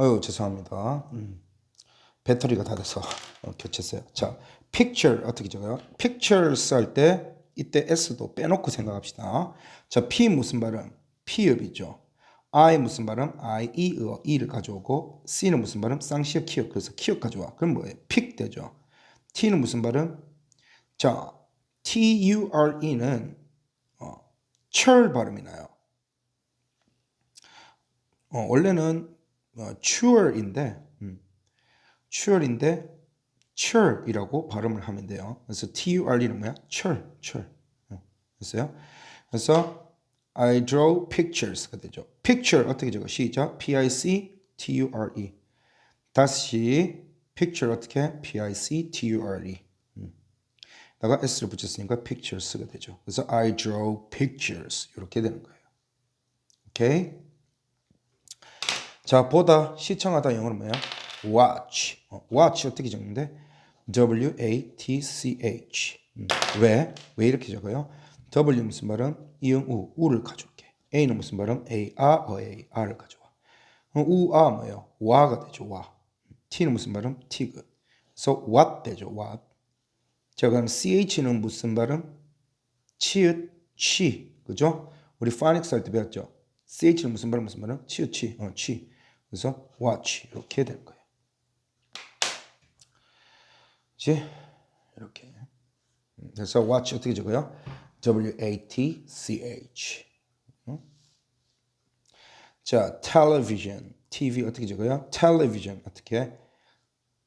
어유 죄송합니다. 음. 배터리가 다 돼서 어, 교체했어요. 자, picture 어떻게 적어요? pictures 할 때 이때 s도 빼놓고 생각합시다. 자, p 무슨 발음? 피읍이죠. I 무슨 발음? I, E, 어, E를 가져오고 C는 무슨 발음? 쌍시어 키읔 그래서 키읔 가져와. 그럼 뭐예요? pick 되죠. T는 무슨 발음? 자, T, U, R, E는 어, 철 발음이 나요. 어, 원래는 어, 음, chure인데 chure이라고 발음을 하면 돼요. 그래서 T-U-R-E는 뭐야? chur. 어, 됐어요? 그래서 I draw pictures가 되죠. picture 어떻게 적어? 시작. P-I-C-T-U-R-E. 다시 picture 어떻게? P-I-C-T-U-R-E. 음. 다가 s를 붙였으니까 pictures가 되죠. 그래서 I draw pictures 이렇게 되는 거예요. 오케이? 자, 보다, 시청하다 영어로 뭐야? watch. 어, watch 어떻게 적는데? W-A-T-C-H. 음, 왜? 왜 이렇게 적어요? W 무슨 발음? 이응, 우, 우를 가져올게. A는 무슨 발음? A, 아, 어, A, R을 가져와. 어, 우, 아, 뭐예요? 와가 되죠, 와. T는 무슨 발음? 티그. 그래서 what 되죠, what. 자, 그럼 CH는 무슨 발음? 치읓, 취. 그죠? 우리 파닉스 할 때 배웠죠? CH는 무슨 발음, 무슨 발음? 치읓, 취. 어, 취. 그래서 watch. 이렇게 되는 거예요. 이제 이렇게. 음, 그래서 watch 어떻게 적어요? W-A-T-C-H. 음? 자, television. TV 어떻게 적어요? television 어떻게?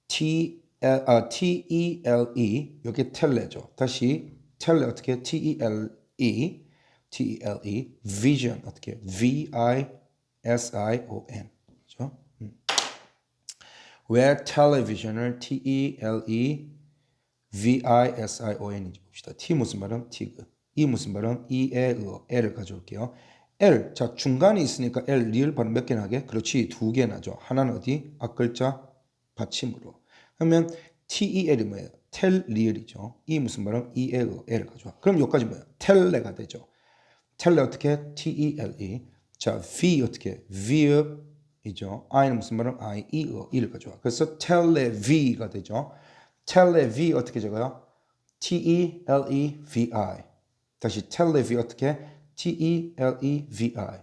T L, 아, T E L E 여기 텔레죠. 다시 텔레 어떻게? T E L E T E L E vision 어떻게? V I S I O N? 음. 왜 텔레비전을 T E L E V I S I O N인지 봅시다. T 무슨 발음? 티그. E 무슨 발음? E에 의 L을 가져올게요. L 자 중간에 있으니까 L 리을 발음 몇 개나 하게? 그렇지 두 개 나죠. 하나는 어디? 앞글자 받침으로. 그러면 T E L이 뭐예요? 텔 리을이죠. E 무슨 발음? E에 의 L을 가져와. 그럼 여기까지 뭐예요? 텔레가 되죠. 텔레 어떻게? T E L E. 자 V 어떻게? V 이죠. I는 무슨 발음? I E 의 E를 가져와. 그래서 텔레V가 되죠. 텔레비 어떻게 적어요? T E L E V I. 다시 텔레비 어떻게? T E L E V I.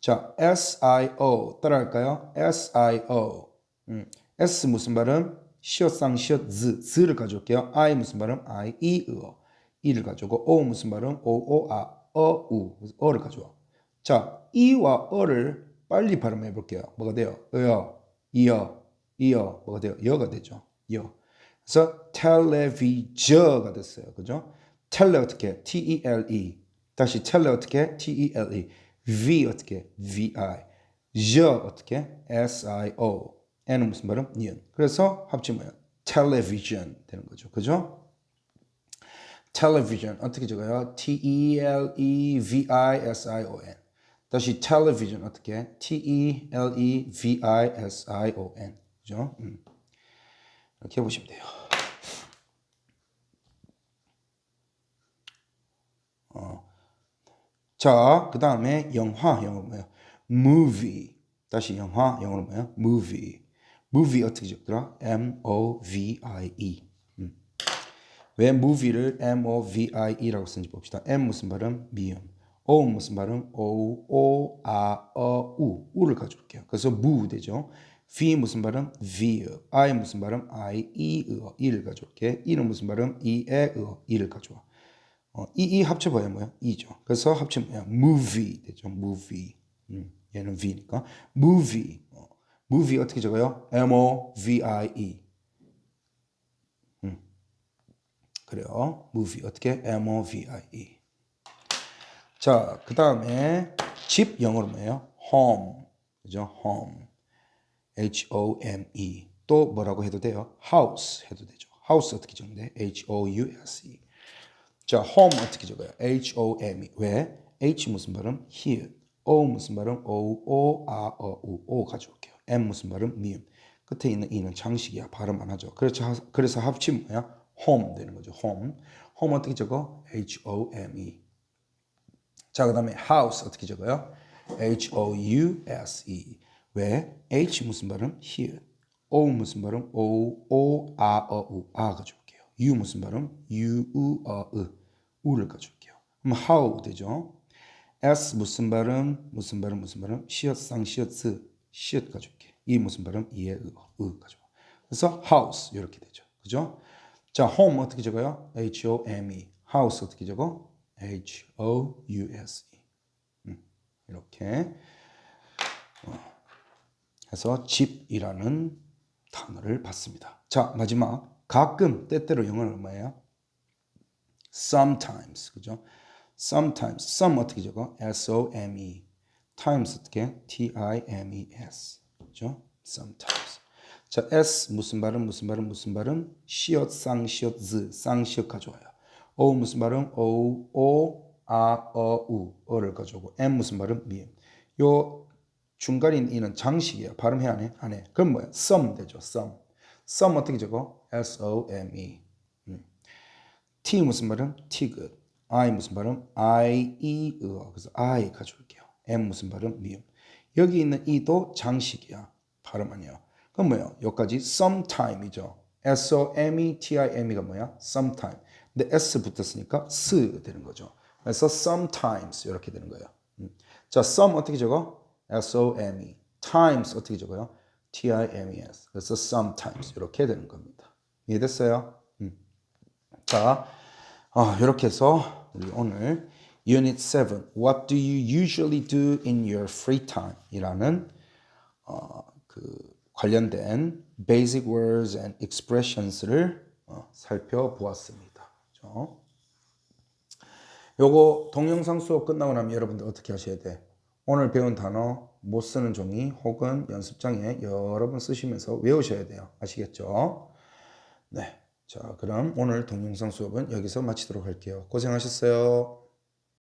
자, S I O 따라할까요? S I O. 음. S 무슨 발음? 시어쌍 시어 즈 z를 가져올게요. I 무슨 발음? I E 어. E를 가져오고 O 무슨 발음? O O 아 어 우. 어를 가져와. 자, E와 어를 빨리 발음해 볼게요. 뭐가 돼요? 어여, 이어, 이어. 뭐가 돼요? 여가 되죠. 여. 그래서 텔레비저가 됐어요. 그죠? 텔레 어떻게? E E. 다시 텔레 어떻게? T E. V 어떻게? V I. 저 어떻게? S I O. N은 무슨 발음? 니은. 그래서 합치 뭐야? 텔레비전 되는 거죠. 그죠? 텔레비전 어떻게 적어요? T E E V I I O. 다시 텔레비전 어떻게? T E L E V I S I O N. 그죠? 음. 이렇게 보시면 돼요. 어. 자, 그 다음에 영화, 영어로 뭐예요? movie. 다시 영화, 영어로 뭐예요? movie. movie 어떻게 적더라? M-O-V-I-E. 음. 왜 movie를 M-O-V-I-E라고 쓰는지 봅시다. M 무슨 발음? 미음. O 무슨 발음? O, O, 아, 어, 우. 우를 가져올게요. 그래서 move 되죠. V 무슨 발음? V. I 무슨 발음? I, E, 어, E를 가져올게. E는 무슨 발음? E에, 어, E를 가져와. 어, 이, 이 합쳐봐야 뭐야? E죠. 그래서 합치면 뭐야? movie 되죠. movie. 음, 얘는 V니까. movie. 어, movie 어떻게 적어요? M-O-V-I-E. 음, 그래요. movie 어떻게? M-O-V-I-E. 자, 그 다음에 집 영어로 뭐예요? home. 그죠? home. H-O-M-E. 또 뭐라고 해도 돼요? house 해도 되죠. house 어떻게 적는데? H-O-U-S-E. 자, home 어떻게 적어요? H-O-M-E. 왜? H 무슨 발음? here. O 무슨 발음? O, O, 아, 어, 우. O 가져올게요. M 무슨 발음? 미음. 끝에 있는 E는 장식이야. 발음 안 하죠. 그래서, 그래서 합치면 뭐야? home 되는 거죠. home. home 어떻게 적어? H-O-M-E. 자, 그 다음에 house 어떻게 적어요? H-O-U-S-E. 왜? H 무슨 발음? 히읗. O 무슨 발음? O, O, 아, 어, 우. 아 가져올게요. U 무슨 발음? U, 우, 어, 으. 우를 가져올게요. 그럼 how 되죠? S 무슨 발음? 무슨 발음? 무슨 발음? 시옷, 쌍, 시옷, 가져올게. 이 무슨 발음? 이에, 으, 으 가져와. 그래서 house 이렇게 되죠. 그죠? 자, home 어떻게 적어요? H-O-M-E. house 어떻게 적어? H-O-U-S-E. 음, 이렇게 해서 집이라는 단어를 받습니다. 자, 마지막 가끔 때때로 영어는 뭐예요? sometimes 그죠? sometimes some 어떻게 적어? S O M E times 어떻게? T I M E S 그죠? sometimes 자 S 무슨 발음 무슨 발음 무슨 발음 시옷 쌍시옷 즈 쌍시옷 가져와요. O 무슨 발음 O O 아어 우 어를 가져오고 M 무슨 발음 미음 요 중간인 이는 장식이에요. 발음해 안 해? 안 해. 그럼 뭐야? some 되죠. some. some 어떻게 적어? S O M E. 음. T 무슨 발음? Good. I 무슨 발음? I E 으. 그래서 I 가져올게요. M 무슨 발음? 미음. 여기 있는 E도 장식이야. 발음 아니에요. 그럼 뭐예요? 여기까지 sometime이죠. S O M E T I M E가 뭐야? sometime. 근데 S 붙었으니까 s 되는 거죠. 그래서 sometimes 이렇게 되는 거예요. 음. 자, some 어떻게 적어? S-O-M-E. times 어떻게 적어요? T-I-M-E-S. 그래서 sometimes 이렇게 되는 겁니다. 이해됐어요? 음. 자, 아, 이렇게 해서 우리 오늘 Unit 7 What do you usually do in your free time? 이라는 어, 그 관련된 basic words and expressions를 어, 살펴보았습니다. 그죠? 요거 동영상 수업 끝나고 나면 여러분들 어떻게 하셔야 돼? 오늘 배운 단어 못 쓰는 종이 혹은 연습장에 여러 번 쓰시면서 외우셔야 돼요. 아시겠죠? 네. 자, 그럼 오늘 동영상 수업은 여기서 마치도록 할게요. 고생하셨어요.